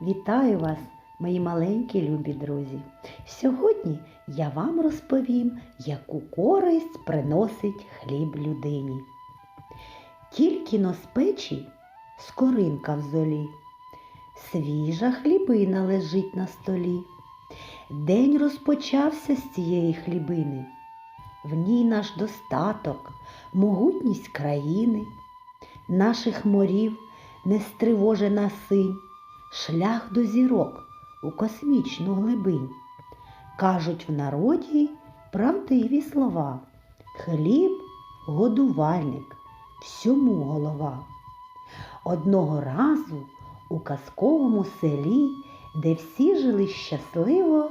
Вітаю вас, мої маленькі любі друзі. Сьогодні я вам розповім, яку користь приносить хліб людині. Тільки но з печі скоринка в золі, свіжа хлібина лежить на столі. День розпочався з цієї хлібини. В ній наш достаток, могутність країни, наших морів нестривожена синь, шлях до зірок у космічну глибинь. Кажуть в народі правдиві слова. Хліб годувальник, всьому голова. Одного разу у казковому селі, де всі жили щасливо,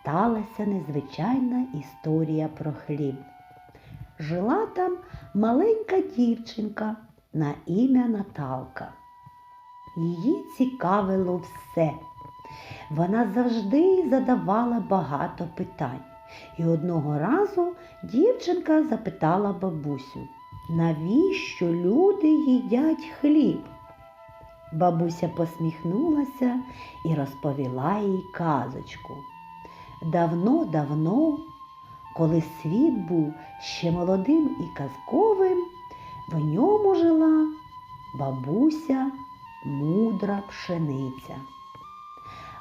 сталася незвичайна історія про хліб. Жила там маленька дівчинка на ім'я Наталка. Її цікавило все. Вона завжди задавала багато питань. І одного разу дівчинка запитала бабусю, навіщо люди їдять хліб? Бабуся посміхнулася і розповіла їй казочку. Давно-давно, коли світ був ще молодим і казковим, в ньому жила бабуся мудра пшениця.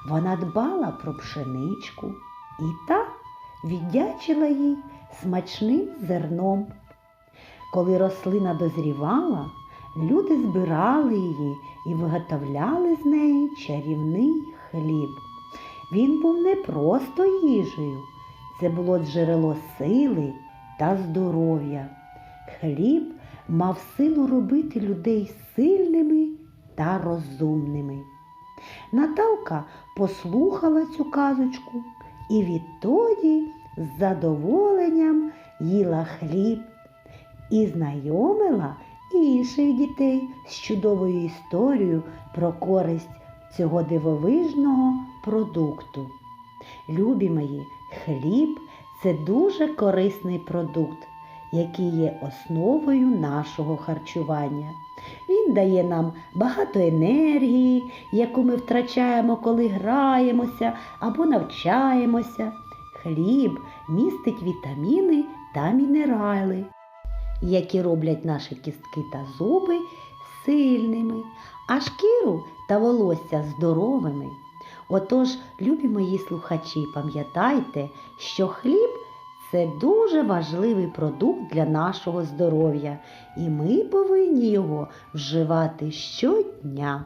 Вона дбала про пшеничку і та віддячила їй смачним зерном. Коли рослина дозрівала, люди збирали її і виготовляли з неї чарівний хліб. Він був не просто їжею, це було джерело сили та здоров'я. Хліб мав силу робити людей сильними та розумними. Наталка послухала цю казочку і відтоді з задоволенням їла хліб і знайомила інших дітей з чудовою історією про користь цього дивовижного продукту. Любі мої, хліб це дуже корисний продукт, який є основою нашого харчування. Він дає нам багато енергії, яку ми втрачаємо, коли граємося або навчаємося. Хліб містить вітаміни та мінерали, які роблять наші кістки та зуби сильними, а шкіру та волосся здоровими. Отож, любі мої слухачі, пам'ятайте, що хліб це дуже важливий продукт для нашого здоров'я, і ми повинні його вживати щодня.